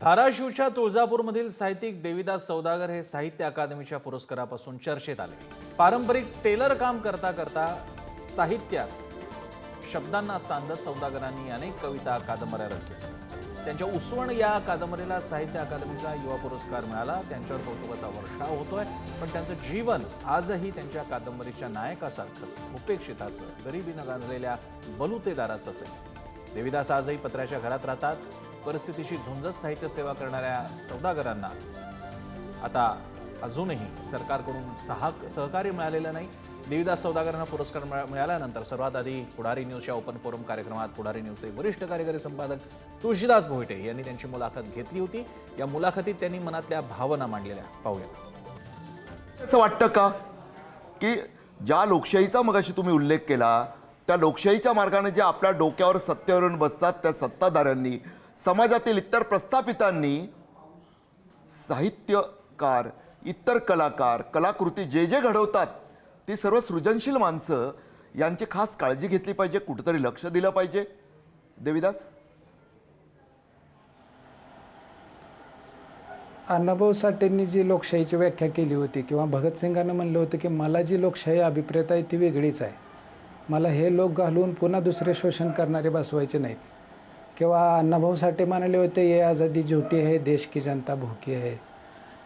धाराशिवच्या तुळजापूरमधील साहित्यिक देवीदास सौदागर हे साहित्य अकादमीच्या पुरस्कारापासून चर्चेत आले. पारंपरिक टेलर काम करता करता साहित्यात शब्दांना सांगत सौदागरांनी अनेक कविता कादंबऱ्या रचल्या. त्यांच्या उसवण या कादंबरीला साहित्य अकादमीचा युवा पुरस्कार मिळाला. त्यांच्यावर कौतुकाचा वर्षाव होतोय. पण त्यांचं जीवन आजही त्यांच्या कादंबरीच्या नायकासारखंच उपेक्षिताचं गरिबीनं गांजलेल्या बलुतेदाराचंच आहे देविदास आजही पत्राच्या घरात राहतात. परिस्थितीशी झुंजत साहित्य सेवा करणाऱ्या सौदागरांना आता अजूनही सरकारकडून सहा सहकार्य मिळालेलं नाही. देविदास सौदागरांना पुरस्कार मिळा- मिळाल्यानंतर सर्वात आधी पुढारी न्यूजच्या ओपन फोरम कार्यक्रमात पुढारी न्यूजचे वरिष्ठ कार्यकारी संपादक तुळशीदास भोईटे यांनी त्यांची मुलाखत घेतली होती. या मुलाखतीत त्यांनी मनातल्या भावना मांडलेल्या. पाहूया. असं वाटतं का? की ज्या लोकशाहीचा मगाशी तुम्ही उल्लेख केला त्या लोकशाहीच्या मार्गाने जे आपल्या डोक्यावर सत्तेवरून बसतात त्या सत्ताधाऱ्यांनी समाजातील इतर प्रस्थापितांनी साहित्यकार इतर कलाकार कलाकृती जे जे घडवतात ती सर्व सृजनशील माणसं यांची खास काळजी घेतली पाहिजे कुठंतरी लक्ष दिलं पाहिजे. देविदास? अण्णाभाऊ साठेंनी जी लोकशाहीची व्याख्या केली होती किंवा भगतसिंगानं म्हणलं होतं की मला जी लोकशाही अभिप्रेत आहे ती वेगळीच आहे. मला हे लोक घालून पुन्हा दुसरे शोषण करणारे बसवायचे नाहीत. किंवा अण्णाभाऊ साठे म्हणाले होते ये आझादी झुटी आहे देश की जनता भूकी आहे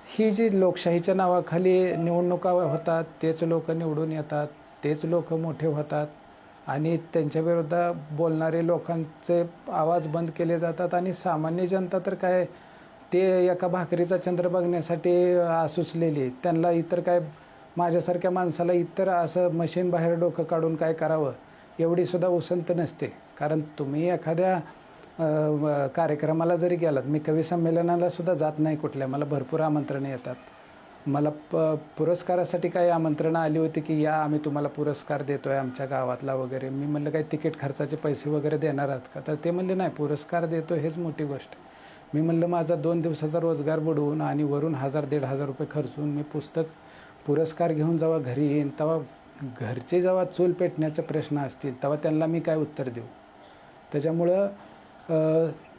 ही जी लोकशाहीच्या नावाखाली निवडणुका होतात तेच लोक निवडून येतात तेच लोक मोठे होतात आणि त्यांच्या बोलणारे लोकांचे आवाज बंद केले जातात आणि सामान्य जनता तर काय ते एका भाकरीचा चंद्र बघण्यासाठी आसुसलेली त्यांना इतर काय माझ्यासारख्या माणसाला इतर असं मशीन बाहेर डोकं काढून काय करावं एवढीसुद्धा उसंत नसते. कारण तुम्ही एखाद्या कार्यक्रमाला जरी गेलात मी कवी संमेलनाला सुद्धा जात नाही कुठल्या. मला भरपूर आमंत्रणं येतात. मला प पुरस्कारासाठी काही आमंत्रणं आली होती की या आम्ही तुम्हाला पुरस्कार देतो आहे आमच्या गावातला वगैरे. मी म्हणलं काही तिकीट खर्चाचे पैसे वगैरे देणार आहात का? तर ते म्हणले नाही पुरस्कार देतो हेच मोठी गोष्ट. मी म्हणलं माझा दोन दिवसाचा रोजगार बुडवून आणि वरून हजार दीड हजार रुपये खर्चून मी पुस्तक पुरस्कार घेऊन जेव्हा घरी येईन तेव्हा घरचे जेव्हा चूल पेटण्याचे प्रश्न असतील तेव्हा त्यांना मी काय उत्तर देऊ? त्याच्यामुळं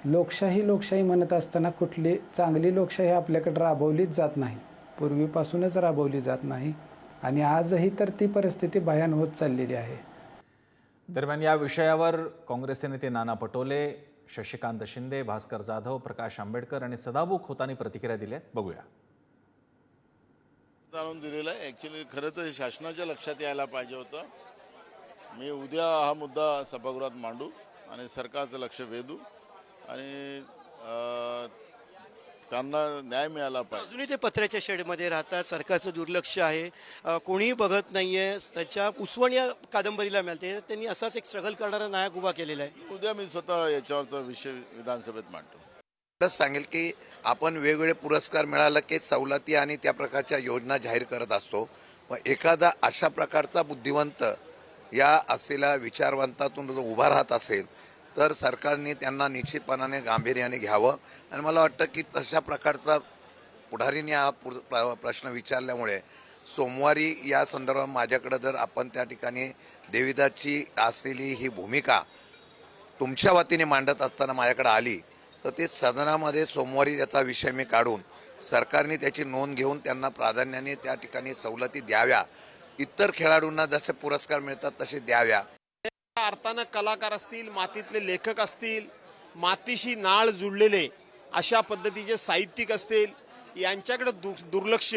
लोकशाही लोकशाही म्हणत असताना कुठली चांगली लोकशाही आपल्याकडे राबवलीच जात नाही. पूर्वीपासूनच राबवली जात नाही आणि आजही तर ती परिस्थिती भयान होत चाललेली आहे. दरम्यान या विषयावर काँग्रेसचे नेते नाना पटोले शशिकांत शिंदे भास्कर जाधव प्रकाश आंबेडकर आणि सदाभाऊ खोतांनी प्रतिक्रिया दिल्या बघूया. आणून दिलेलं आहे. ॲक्च्युली खरं तर हे शासनाच्या लक्षात यायला पाहिजे होतं. मी उद्या हा मुद्दा सभागृहात मांडू. आणि सरकारचं लक्ष वेधू आणि त्यांना न्याय मिळाला पाहिजे. अजूनही ते पत्र्याच्या शेडमध्ये राहतात सरकारचं दुर्लक्ष आहे. कोणीही बघत नाहीये त्याच्या उसवण या कादंबरीला मिळते त्यांनी असाच एक स्ट्रगल करणारा नायक उभा केलेला आहे. उद्या मी स्वतः याच्यावरचा विषय विधानसभेत मांडतो. एवढंच सांगेल की आपण वेगवेगळे पुरस्कार मिळालं की सवलती आणि त्या प्रकारच्या योजना जाहीर करत असतो. पण एखादा अशा प्रकारचा बुद्धिवंत या असलेल्या विचारवंतातून जो उभा राहत असेल तर सरकारने त्यांना निश्चितपणाने गांभीर्याने घ्यावं. आणि मला वाटतं की तशा प्रकारचा पुढारीने हा पु प्र- प्रश्न विचारल्यामुळे सोमवारी या संदर्भात माझ्याकडे जर आपण त्या ठिकाणी देविदाची असलेली ही भूमिका तुमच्या वतीने मांडत असताना माझ्याकडे आली तर ते सदनामध्ये सोमवारी त्याचा विषय मी काढून सरकारने त्याची नोंद घेऊन त्यांना प्राधान्याने त्या ठिकाणी सवलती द्याव्या इतर खेळाडूंना जसे पुरस्कार मिळतात तसे द्याव्या. अर्थानं कलाकार असतील मातीतले लेखक असतील मातीशी नाळ जुळलेले अशा पद्धतीचे साहित्यिक असतील यांच्याकडे दु दुर्लक्ष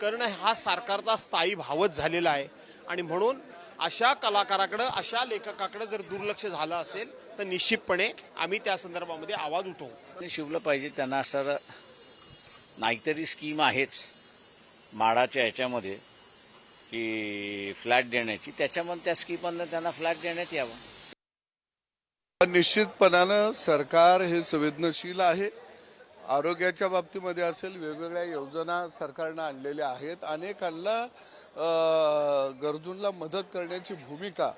करणं हा सरकारचा स्थायी भावच झालेला आहे. आणि म्हणून अशा कलाकाराकडं अशा लेखकाकडे जर दुर्लक्ष झालं असेल तर निश्चितपणे आम्ही त्या संदर्भामध्ये आवाज उठवू. शिवलं पाहिजे त्यांना असं नाहीतरी स्कीम आहेच माडाच्या ह्याच्यामध्ये. की फ्लॅट देण्याची त्याच्यामध्ये त्या स्कीमधनं त्यांना फ्लॅट देण्यात यावं. निश्चितपणानं सरकार हे संवेदनशील आहे. आरोग्याच्या बाबतीमध्ये असेल वेगवेगळ्या योजना सरकारनं आणलेल्या आहेत. अनेकांना गरजूंना मदत करण्याची भूमिका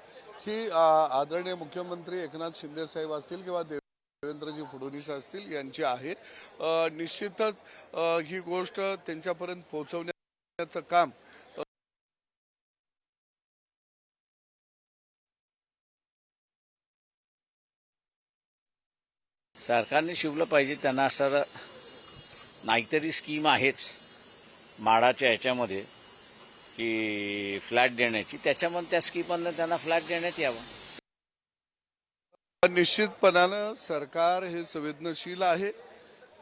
ही आदरणीय मुख्यमंत्री एकनाथ शिंदे साहेब असतील किंवा देवेंद्रजी फडणवीस असतील यांची आहे. निश्चितच ही गोष्ट त्यांच्यापर्यंत पोहोचवण्याचं काम सरकारने शिवलं पाहिजे त्यांना असं नाहीतरी स्कीम आहेच माडाच्या ह्याच्यामध्ये की फ्लॅट देण्याची. त्याच्यामध्ये त्या स्कीममधनं त्यांना फ्लॅट देण्यात यावं. निश्चितपणानं सरकार हे संवेदनशील आहे.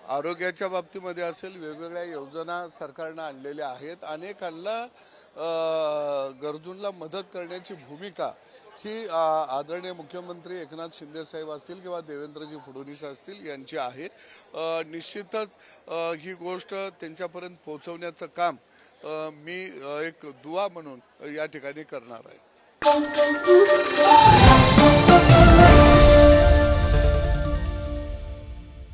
आरोग्याच्या बाबतीमध्ये असेल वेगवेगळ्या योजना सरकारनं आणलेल्या आहेत. अनेकांना गरजूंना मदत करण्याची भूमिका ही आदरणीय मुख्यमंत्री एकनाथ शिंदे साहेब असतील किंवा देवेंद्रजी फडणवीस असतील यांची आहे. निश्चितच ही गोष्ट त्यांच्यापर्यंत पोहोचवण्याचं काम मी एक दुवा म्हणून या ठिकाणी करणार आहे.